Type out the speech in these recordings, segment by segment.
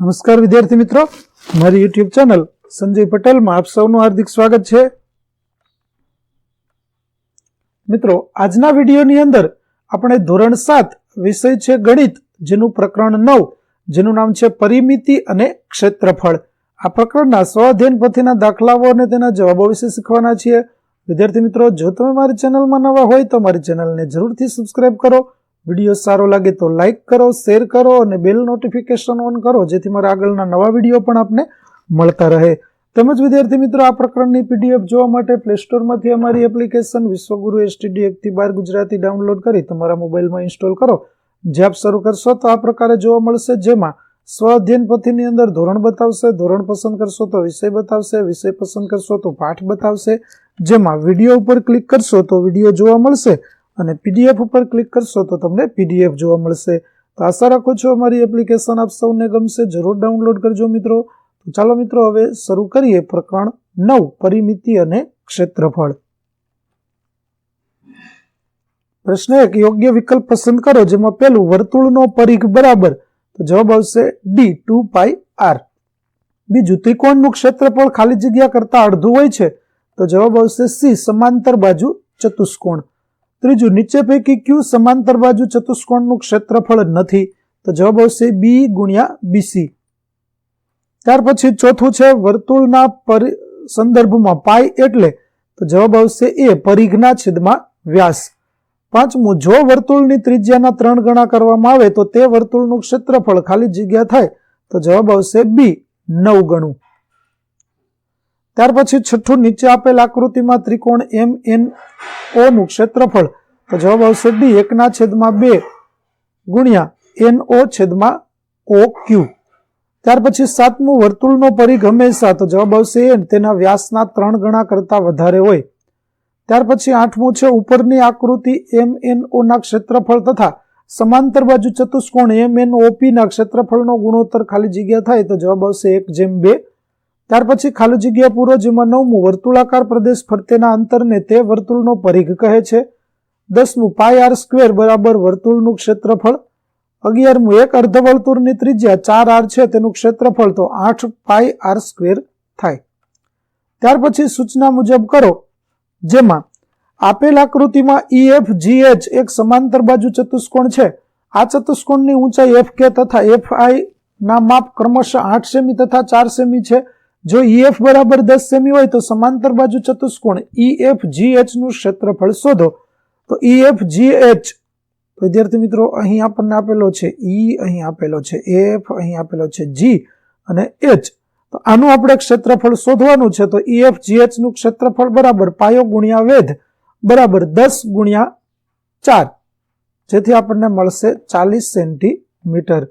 નમસ્કાર વિદ્યાર્થી મિત્રો. મારી યુટ્યુબ ચેનલ સંજય પટેલમાં આપ સૌનું હાર્દિક સ્વાગત છે. મિત્રો, આજના વિડીયોની અંદર આપણે ધોરણ સાત વિષય છે ગણિત, જેનું પ્રકરણ નવ, જેનું નામ છે પરિમિતિ અને ક્ષેત્રફળ. આ પ્રકરણના સ્વાધ્યન પોથીના દાખલાઓ અને તેના જવાબો વિશે શીખવાના છીએ. વિદ્યાર્થી મિત્રો, જો તમે મારી ચેનલમાં નવા હોય તો મારી ચેનલને જરૂરથી સબસ્ક્રાઇબ કરો. વીડિયો સારો લાગે તો લાઇક કરો શેર કરો અને બેલ નોટિફિકેશન ઓન કરો, જેથી મારા આગળના નવા વીડિયો પણ આપને મળતા રહે. તેમજ વિદ્યાર્થી મિત્રો, આ પ્રકરણની પીડીએફ જોવા માટે પ્લે સ્ટોરમાંથી અમારી એપ્લિકેશન વિશ્વગુરુ એસટીડી એકથી બાર ગુજરાતી ડાઉનલોડ કરી તમારા મોબાઈલમાં ઇન્સ્ટોલ કરો. જે આપ શરૂ કરશો તો આ પ્રકારે જોવા મળશે, જેમાં સ્વ અધ્યયન પોથીની અંદર ધોરણ બતાવશે, ધોરણ પસંદ કરશો તો વિષય બતાવશે, વિષય પસંદ કરશો તો પાઠ બતાવશે. જેમાં વીડિયો ઉપર ક્લિક કરશો તો વીડિયો જોવા મળશે. અને પીડીએફ ઉપર ક્લિક કરશો તો તમને પીડીએફ જોવા મળશે. તો આશા રાખું છું અમારી એપ્લિકેશન આપ સૌને ગમશે. જરૂર ડાઉનલોડ કરજો મિત્રો. તો ચાલો મિત્રો, હવે શરૂ કરીએ પ્રકરણ નવ, પરિમિતિ અને ક્ષેત્રફળ. પ્રશ્ન એક, યોગ્ય વિકલ્પ પસંદ કરો, જેમાં પેલું વર્તુળનો પરિઘ બરાબર. તો જવાબ આવશે ડી ટુ પાઈ આર. બીજું, ત્રિકોણનું ક્ષેત્રફળ ખાલી જગ્યા કરતા અડધું હોય છે. તો જવાબ આવશે સી સમાંતર બાજુ ચતુષ્કોણ. ત્રીજું, નીચે પૈકી ક્યુ સમાંતર બાજુ ચતુષ્કોણનું ક્ષેત્રફળ નથી? તો જવાબ આવશે બી ગુણ્યા બીસી ત્યાર પછી ચોથું છે, વર્તુળના પરી, સંદર્ભમાં પાય એટલે તો જવાબ આવશે એ પરિઘના છેદમાં વ્યાસ. પાંચમું, જો વર્તુળની ત્રિજ્યાના ત્રણ ગણા કરવામાં આવે તો તે વર્તુળનું ક્ષેત્રફળ ખાલી જગ્યા થાય તો જવાબ આવશે બી નવ ગણું. ત્યાર પછી છઠ્ઠું નીચે આપેલ આકૃતિમાં ત્રિકોણ એમ એન ઓ નું ક્ષેત્રફળ. તો જવાબ આવશે ડી એકના છેદમાં બે ગુણ્યા એન ઓ છેદમાં ઓ ક્યુ ત્યાર પછી સાતમું, વર્તુળનો પરિઘ હંમેશા. તો જવાબ આવશે એન તેના વ્યાસના ત્રણ ગણા કરતા વધારે હોય. ત્યાર પછી આઠમું છે, ઉપરની આકૃતિ એમ એન ઓ ના ક્ષેત્રફળ તથા સમાંતર બાજુ ચતુષ્કોણ એમ એન ઓપી ના ક્ષેત્રફળનો ગુણોત્તર ખાલી જગ્યા થાય તો જવાબ આવશે એક જેમ બે. ત્યાર પછી ખાલી જગ્યા પૂરો, જેમાં નવમું વર્તુળાકાર પ્રદેશ ફરતેના અંતરને તે વર્તુળનો પરિઘ કહે છે. દસમું પાય આર સ્ક્વેર બરાબર વર્તુળનું ક્ષેત્રફળ. અગિયારમું એક અર્ધવર્તુળની ત્રિજ્યા ચાર આર છે, તેનું ક્ષેત્રફળ તો આઠ પાય આર સ્ક્વેર થાય. ત્યાર પછી સૂચના મુજબ કરો, જેમાં આપેલ આકૃતિમાં ઈ એફ જી એચ એક સમાંતર બાજુ ચતુષ્કોણ છે. આ ચતુષ્કોણની ઊંચાઈ એફ કે તથા એફ આઈ ના માપ ક્રમશઃ આઠ સેમી તથા ચાર સેમી છે. જો ઈએફ બરાબર દસ સેમી હોય તો સમાંતર બાજુ ચતુષ્કોણ ઈએફ જી એચનું ક્ષેત્રફળ શોધો. તો ઈએફ જી એચ વિદ્યાર્થી મિત્રો, અહીં આપણને આપેલો છે ઈ અહીં આપેલો છે એફ અહીં આપેલો છે જી અને એચ તો આનું આપણે ક્ષેત્રફળ શોધવાનું છે, તો ઈએફ જી એચનું ક્ષેત્રફળ બરાબર પાયો ગુણ્યા વેધ બરાબર દસ ગુણ્યા ચાર. જેથી આપણને મળશે ચાલીસ સેન્ટીમીટર.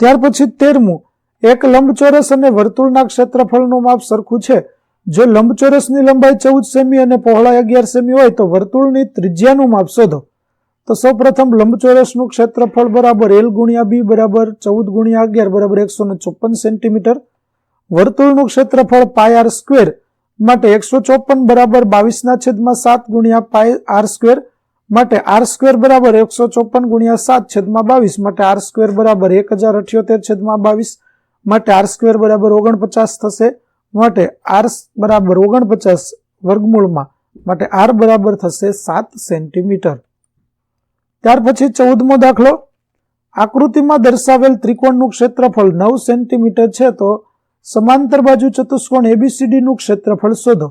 ત્યાર પછી તેરમું, એક લંબચોરસ અને વર્તુળના ક્ષેત્રફળનું માપ સરખું છે. જો લંબચોરસની લંબાઈ ચૌદ સેમી અને પહોળાઈ અગિયાર સેમી હોય તો વર્તુળની ત્રિજ્યાનું માપ શોધો. તો સૌપ્રથમ લંબચોરસનું ક્ષેત્રફળ બરાબર એલ ગુણ્યા બી બરાબર ચૌદ ગુણ્યા અગિયાર બરાબર એકસો ને ચોપન સેન્ટીમીટર. વર્તુળનું ક્ષેત્રફળ પાય આર સ્ક્વેર માટે એકસો ચોપન બરાબર બાવીસના છેદમાં સાત ગુણ્યા પાય આર સ્ક્વેર માટે આર સ્ક્વેર બરાબર એકસો ચોપન ગુણ્યા સાત છેદમાં બાવીસ માટે આર સ્ક્વેર બરાબર એક હજાર અઠ્યોતેર છેદમાં બાવીસ માટે આર સ્ક્વેર બરાબર ઓગણપચાસ થશે માટે આર બરાબર ઓગણપચાસ વર્ગમૂળમાં માટે આર બરાબર થશે સાત સેન્ટીમીટર. ત્યાર પછી ચૌદમો દાખલો. આકૃતિમાં દર્શાવેલ ત્રિકોણનું ક્ષેત્રફળ નવ સેન્ટીમીટર છે તો સમાંતર બાજુ ચતુષ્કોણ એબીસીડીનું ક્ષેત્રફળ શોધો.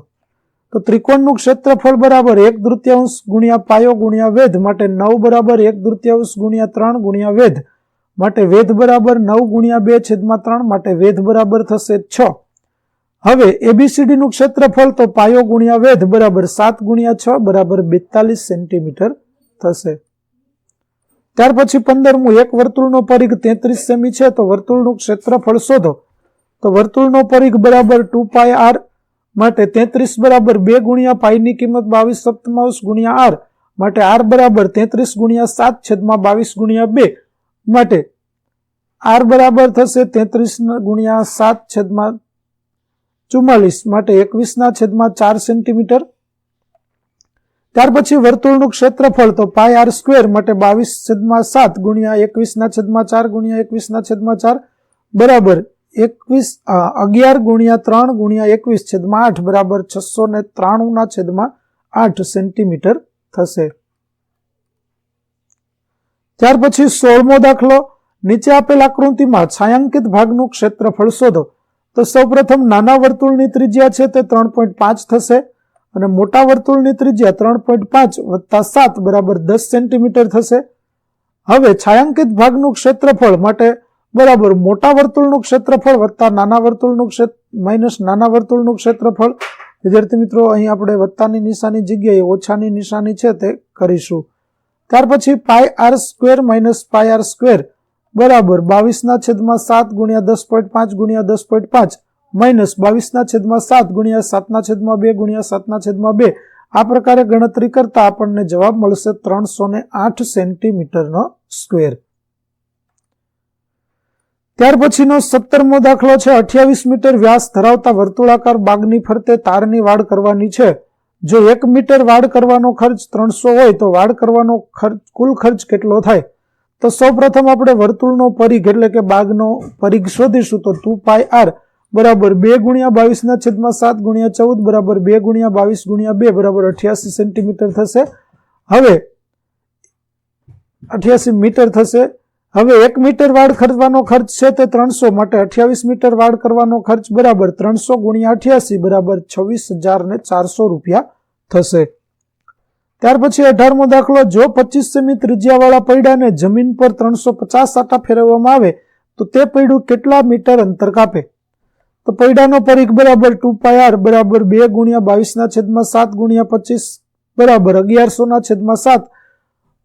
તો ત્રિકોણનું ક્ષેત્રફળ બરાબર એક તૃતીયાંશ ગુણ્યા પાયો ગુણ્યા વેધ માટે નવ બરાબર એક તૃતીયાંશ ગુણ્યા ત્રણ ગુણ્યા વેધ માટે વેધ બરાબર નવ ગુણ્યા બે છેદમાં ત્રણ માટે વેધ બરાબર થશે છ. હવે એબીસીડીનું ક્ષેત્રફળ તો પાયો ગુણ્યા વેધ બરાબર સાત ગુણ્યા છ બરાબર બેતાલીસ સેન્ટીમીટર થશે. ત્યાર પછી પંદરમું, એક વર્તુળનો પરિઘ તેત્રીસ સેમી છે, તો વર્તુળનું ક્ષેત્રફળ શોધો. તો વર્તુળનો પરિઘ બરાબર ટુ પાય આર માટે તેત્રીસ બરાબર બે ગુણ્યા પાઈની કિંમત બાવીસ સપ્તમાંશ ગુણ્યા આર માટે આર બરાબર તેત્રીસ ગુણ્યા સાત છેદમાં બાવીસ ગુણ્યા બે માટે આર બરાબર થશે તેત્રીસ ગુણ્યા સાત છેદમાં ચુમ્માલીસ માટે એકવીસના છેદમાં ચાર સેન્ટીમીટર. ત્યાર પછી વર્તુળનું ક્ષેત્રફળ તો પાય આર સ્ક્વેર માટે બાવીસ છેદમાં સાત ગુણ્યા એકવીસના છેદમાં ચાર ગુણ્યા એકવીસના છેદમાં ચાર. બરાબર એકવીસ અગિયાર ગુણ્યા ત્રણ ગુણ્યા એકવીસ છેદમાં આઠ બરાબર છસો ને ત્રાણુંના છેદમાં આઠ સેન્ટીમીટર થશે. ત્યાર પછી સોળમો દાખલો. નીચે આપેલ આકૃતિમાં છાयांકિત ભાગનું ક્ષેત્રફળ શોધો. તો સૌપ્રથમ નાના વર્તુળની ત્રિજ્યા છે તે ત્રણ પોઈન્ટ પાંચ થશે અને મોટા વર્તુળની ત્રિજ્યા ત્રણ પોઈન્ટ પાંચ વત્તા સાત બરાબર દસ સેન્ટીમીટર થશે. હવે છાयांકિત ભાગનું ક્ષેત્રફળ માટે બરાબર, મોટા વર્તુળનું ક્ષેત્રફળ વત્તા નાના વર્તુળનું ક્ષેત્ર માઇનસ નાના વર્તુળનું ક્ષેત્રફળ. વિદ્યાર્થી મિત્રો, અહીં આપણે વત્તાની નિશાની જગ્યાએ ઓછાની નિશાની છે તે કરીશું. ત્યાર પછી pi R square minus pi R square બરાબર, બાવીસના છેદમાં સાત ગુણ્યા દસ પોઈન્ટ પાંચ ગુણ્યા દસ પોઈન્ટ પાંચ માઇનસ બાવીસના છેદમાં સાત ગુણ્યા સાતના છેદમાં બે ગુણ્યા સાતના છેદમાં બે. આ પ્રકારે ગણતરી કરતા આપણને જવાબ મળશે ત્રણસો ને આઠ સેન્ટીમીટરનો સ્ક્વેર ત્યાર પછીનો સત્તરમો દાખલો છે. અઠ્યાવીસ મીટર વ્યાસ ધરાવતા વર્તુળાકાર બાગની ફરતે તારની વાડ કરવાની છે. જો એક મીટર વાડ કરવાનો ખર્ચ ત્રણસો હોય તો વાડ કરવાનો ખર્ચ, કુલ ખર્ચ કેટલો થાય? તો સૌ પ્રથમ આપણે વર્તુળનો પરિઘ એટલે કે બાગનો પરિઘ શોધીશું. તો ટુ પાય આર બરાબર બે ગુણ્યા બાવીસના છેદમાં સાત ગુણ્યા ચૌદ બરાબર બે ગુણ્યા બાવીસ ગુણ્યા બે બરાબર અઠ્યાસી સેન્ટીમીટર થશે. હવે અઠ્યાસી મીટર થશે. હવે એક મીટર વાડ ખરીદવાનો ખર્ચ છે તે ત્રણસો માટે અઠ્યાવીસ મીટર વાડ કરવાનો ખર્ચ બરાબર ત્રણસો ગુણ્યા અઠ્યાસી બરાબર છવ્વીસ હજાર ને ચારસો રૂપિયા થશે. ત્યાર પછી અઢારમો દાખલો, જો પચીસ સેમી ત્રિજ્યાવાળા પૈડાને જમીન પર ત્રણસો પચાસ આટા ફેરવવામાં આવે, તો તે પૈડું કેટલા મીટર અંતર કાપે? તો પૈડાનો પરિઘ બરાબર ટુ પાય આર બરાબર બે ગુણ્યા બાવીસના છેદમાં સાત ગુણ્યા પચીસ બરાબર અગિયારસોના છેદમાં સાત.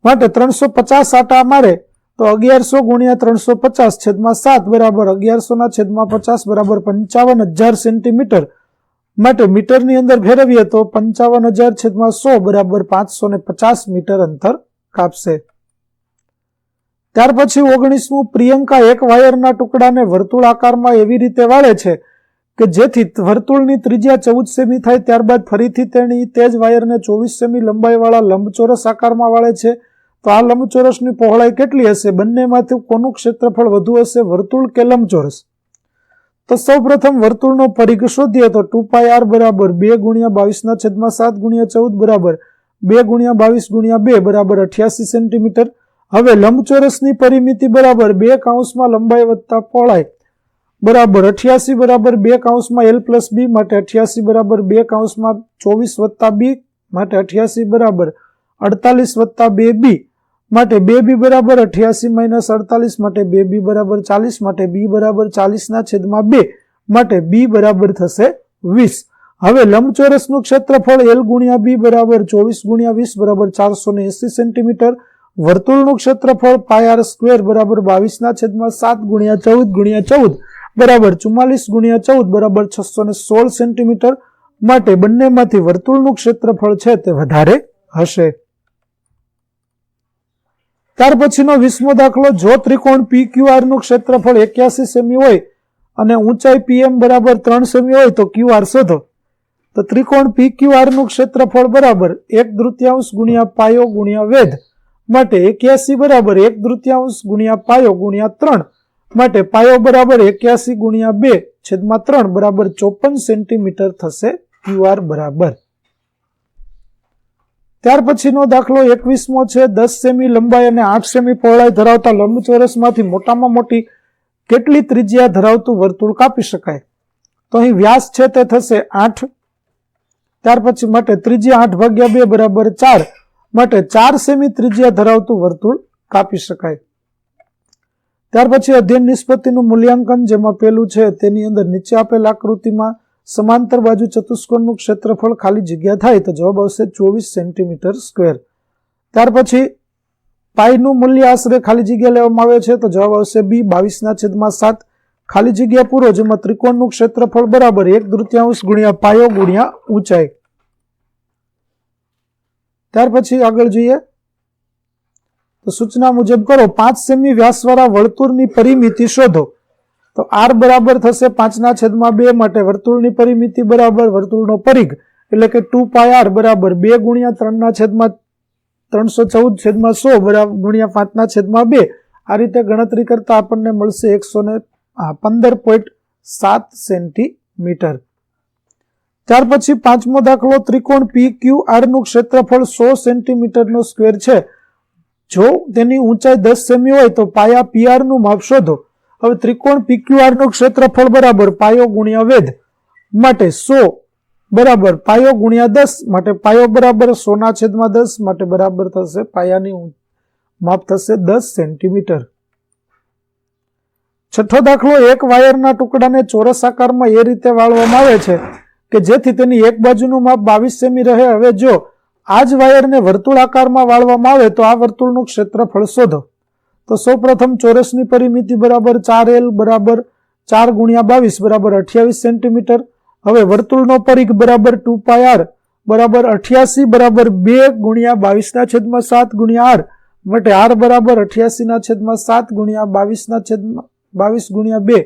માટે ત્રણસો પચાસ આટા મારે તો અગિયારસો ગુણ્યા ત્રણસો પચાસ છેદમાં સાત બરાબર, અગિયારસોના છેદમાં પચાસ બરાબર પંચાવન હજાર સેન્ટીમીટર. માટે મીટરની અંદર ફેરવીએ તો પંચાવન હજાર છેદમાં સો બરાબર પાંચસો ને પચાસ મીટર અંતર કાપશે. ત્યાર પછી ઓગણીસમું પ્રિયંકા એક વાયરના ટુકડાને વર્તુળ આકારમાં એવી રીતે વાળે છે કે જેથી વર્તુળની ત્રિજ્યા ચૌદ સેમી થાય ત્યારબાદ ફરીથી તેણી તે જ વાયરને ચોવીસ સેમી લંબાઈવાળા લંબચોરસ આકારમાં વાળે છે. તો આ લંબચોરસની પહોળાઈ કેટલી હશે? બંનેમાંથી કોનું ક્ષેત્રફળ વધુ હશે? વર્તુળ કે લંબચોરસ? તો સૌ પ્રથમ વર્તુળનો પરિઘ શોધીએ તો ટુ પાય આર બરાબર બે ગુણ્યા બાવીસના છેદમાં સાત ગુણ્યા ચૌદ બરાબર બે ગુણ્યા બાવીસ ગુણ્યા બે બરાબર અઠ્યાસી સેન્ટીમીટર. હવે લંબચોરસની પરિમિતિ બરાબર બે કાઉન્સમાં લંબાઈ વત્તા પહોળાઈ બરાબર અઠ્યાસી બરાબર બે કાઉન્સમાં એલ પ્લસ બી માટે અઠ્યાસી બરાબર બે કાઉન્સમાં ચોવીસ વત્તા બી માટે અઠ્યાસી બરાબર અડતાલીસ વત્તા બે બી માટે બે બી બરાબર અઠ્યાસી માઇનસ અડતાલીસ માટે બે બી બરાબર ચાલીસ માટે બી બરાબર ચાલીસના છેદમાં બે માટે બી બરાબર થશે વીસ. હવે લંબચોરસનું ક્ષેત્રફળ એલ ગુણ્યા બી બરાબર ચોવીસ ગુણ્યા વીસ બરાબર ચારસો ને એસી સેન્ટીમીટર. વર્તુળનું ક્ષેત્રફળ પાય આર સ્ક્વેર બરાબર બાવીસના છેદમાં સાત ગુણ્યા ચૌદ ગુણ્યા ચૌદ બરાબર ચુમ્માલીસ ગુણ્યા ચૌદ બરાબર છસો ને સોળ સેન્ટીમીટર. માટે બંનેમાંથી વર્તુળનું ક્ષેત્રફળ છે તે વધારે હશે. ત્યાર પછીનો વીસમો દાખલો જો ત્રિકોણ પી ક્યુ આરનું ક્ષેત્રફળ એક્યાસી સેમી હોય અને ઊંચાઈ પીએમ બરાબર ત્રણ સેમી હોય તો ક્યુ આર શોધો. તો ત્રિકોણ પી ક્યુ આરનું ક્ષેત્રફળ બરાબર એક તૃતીયાંશ ગુણ્યા પાયો ગુણ્યા વેધ માટે એક્યાસી બરાબર એક તૃતીયાંશ ગુણ્યા પાયો ગુણ્યા ત્રણ માટે પાયો બરાબર એક્યાસી ગુણ્યા બે છેદમાં ત્રણ બરાબર ચોપન સેન્ટીમીટર થશે ક્યુ આર બરાબર. ત્યાર પછીનો દાખલો એકવીસમો છે. દસ સેમી લંબાઈ અને આઠ સેમી પહોળાઈ ધરાવતા લંબચોરસમાંથી મોટામાં મોટી કેટલી ત્રિજ્યા ધરાવતું વર્તુળ કાપી શકાય? તો અહીં વ્યાસ છે તે થશે આઠ. ત્યાર પછી માટે ત્રિજ્યા આઠ ભાગ્યા બે બરાબર ચાર માટે ચાર સેમી ત્રિજ્યા ધરાવતું વર્તુળ કાપી શકાય. ત્યાર પછી અધ્યયન નિષ્પત્તિનું મૂલ્યાંકન, જેમાં પેલું છે તેની અંદર નીચે આપેલ આકૃતિમાં સમાંતર બાજુ ચતુષ્કોણનું ક્ષેત્રફળ ખાલી જગ્યા થાય તો જવાબ આવશે ચોવીસ સેન્ટીમીટર સ્ક્વેર. ત્યાર પછી પાઈનું મૂલ્ય આશરે ખાલી જગ્યા લેવામાં આવે છે તો જવાબ આવશે બી, બાવીસના છેદમાં સાત. ખાલી જગ્યા પૂરો, જેમાં ત્રિકોણનું ક્ષેત્રફળ બરાબર એક તૃતીયાંશ ગુણ્યા પાયો ગુણ્યા ઊંચાઈ. ત્યાર પછી આગળ જોઈએ. તો સૂચના મુજબ કરો, પાંચ સેમી વ્યાસવાળા વર્તુળની પરિમિતિ શોધો. તો આર બરાબર થશે પાંચના છેદમાં બે માટે વર્તુળની પરિમિતિ બરાબર, વર્તુળનો પરિઘ. એટલે કે ટુ પાય આર બરાબર બે ગુણ્યા ત્રણના છેદમાં ત્રણસો ચૌદ છેદમાં સો બરાબર ગુણ્યા પાંચના છેદમાં બે. આ રીતે ગણતરી કરતા આપણને મળશે એકસો ને પંદર પોઈન્ટ સાત સેન્ટીમીટર. ત્યાર પછી પાંચમો દાખલો ત્રિકોણ પી ક્યુ આરનું ક્ષેત્રફળ સો સેન્ટીમીટરનો સ્ક્વેર છે. જો તેની ઊંચાઈ દસ સેમી હોય તો પાયા પીઆરનું માપ શોધો. હવે ત્રિકોણ પીક્યુઆરનું ક્ષેત્રફળ બરાબર પાયો ગુણ્યા વેધ માટે સો બરાબર પાયો ગુણ્યા દસ માટે પાયો બરાબર સોના છેદમાં દસ માટે બરાબર થશે પાયાની માપ થશે દસ સેન્ટીમીટર. છઠ્ઠો દાખલો, એક વાયરના ટુકડાને ચોરસ આકારમાં એ રીતે વાળવામાં આવે છે કે જેથી તેની એક બાજુનું માપ બાવીસ સેમી રહે. હવે જો આ જ વાયરને વર્તુળ આકારમાં વાળવામાં આવે તો આ વર્તુળનું ક્ષેત્રફળ શોધો. તો સૌ પ્રથમ ચોરસની પરિમિતિ બરાબર ચાર એલ બરાબર ચાર ગુણ્યા બાવીસ બરાબર અઠ્યાવીસ સેન્ટીમીટર. હવે વર્તુળનો પરિઘ બરાબર ટુ પાય આર બરાબર અઠ્યાસી બરાબર બે ગુણ્યા બાવીસના છેદમાં સાત ગુણ્યા આર માટે આર બરાબર અઠ્યાસીના છેદમાં સાત ગુણ્યા બાવીસના છેદમાં બાવીસ ગુણ્યા બે.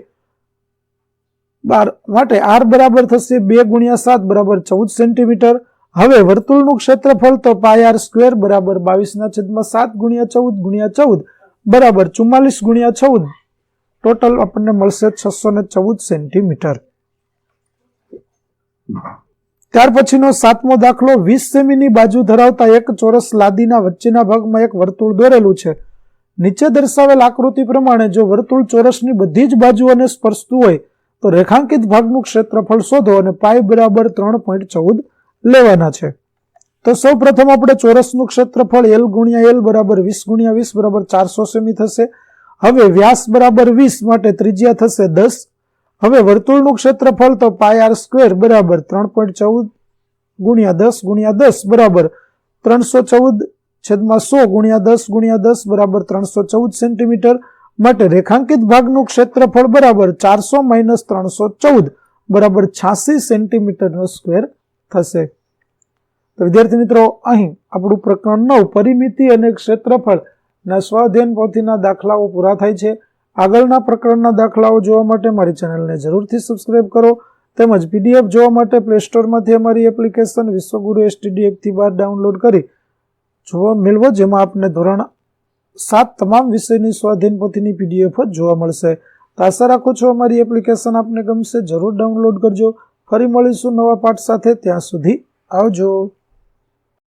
બાર માટે આર બરાબર થશે બે ગુણ્યા સાત બરાબર ચૌદ સેન્ટીમીટર. હવે વર્તુળનું ક્ષેત્રફળ તો પાય આર સ્ક્વેર બરાબર બાવીસના છેદમાં સાત ગુણ્યા ચૌદ ગુણ્યા ચૌદ બરાબર, ચુમ્માલીસ ગુણ્યા ચૌદ. ટોટલ આપણને મળશે છસો ને ચૌદ સેન્ટીમીટર. ત્યાર પછીનો સાતમો દાખલો, વીસ સેમીની બાજુ ધરાવતા એક ચોરસ લાદીના વચ્ચેના ભાગમાં એક વર્તુળ દોરેલું છે. નીચે દર્શાવેલ આકૃતિ પ્રમાણે જો વર્તુળ ચોરસની બધી જ બાજુઓને સ્પર્શતું હોય, તો રેખાંકિત ભાગનું ક્ષેત્રફળ શોધો અને પાય બરાબર ત્રણ પોઈન્ટ ચૌદ લેવાના છે. તો સૌ પ્રથમ આપણે ચોરસનું ક્ષેત્રફળ એલ ગુણ્યા એલ બરાબર વીસ ગુણ્યા વીસ બરાબર ચારસો સેમી થશે. હવે વ્યાસ બરાબર વીસ માટે ત્રિજ્યા થશે દસ. હવે વર્તુળનું ક્ષેત્રફળ તો પાય આર સ્ક્વેર બરાબર ત્રણ પોઈન્ટ ચૌદ ગુણ્યા દસ ગુણ્યા દસ બરાબર ત્રણસો ચૌદ છેદમાં સો ગુણ્યા દસ ગુણ્યા દસ બરાબર ત્રણસો ચૌદ સેન્ટીમીટર માટે રેખાંકિત ભાગનું ક્ષેત્રફળ બરાબર ચારસો માઇનસ ત્રણસો ચૌદ બરાબર છ્યાસી સેન્ટીમીટરનો સ્ક્વેર થશે. તો વિદ્યાર્થી મિત્રો, અહીં આપણું પ્રકરણ નવ પરિમિતિ અને ક્ષેત્રફળ ના સ્વાધ્યાયન પોથીના દાખલાઓ પૂરા થાય છે. આગળના પ્રકરણના દાખલાઓ જોવા માટે મારી ચેનલને જરૂરથી સબસ્ક્રાઇબ કરો તેમજ પીડીએફ જોવા માટે પ્લે સ્ટોરમાંથી અમારી એપ્લિકેશન વિશ્વગુરુ એસટીડી એકથી બાર ડાઉનલોડ કરી જોવા મેળવો, જેમાં આપને ધોરણ સાત તમામ વિષયની સ્વાધીન પોથીની પીડીએફ જ જોવા મળશે. તો આશા રાખું છું અમારી એપ્લિકેશન આપને ગમશે. જરૂર ડાઉનલોડ કરજો. ફરી મળીશું નવા પાઠ સાથે. ત્યાં સુધી આવજો.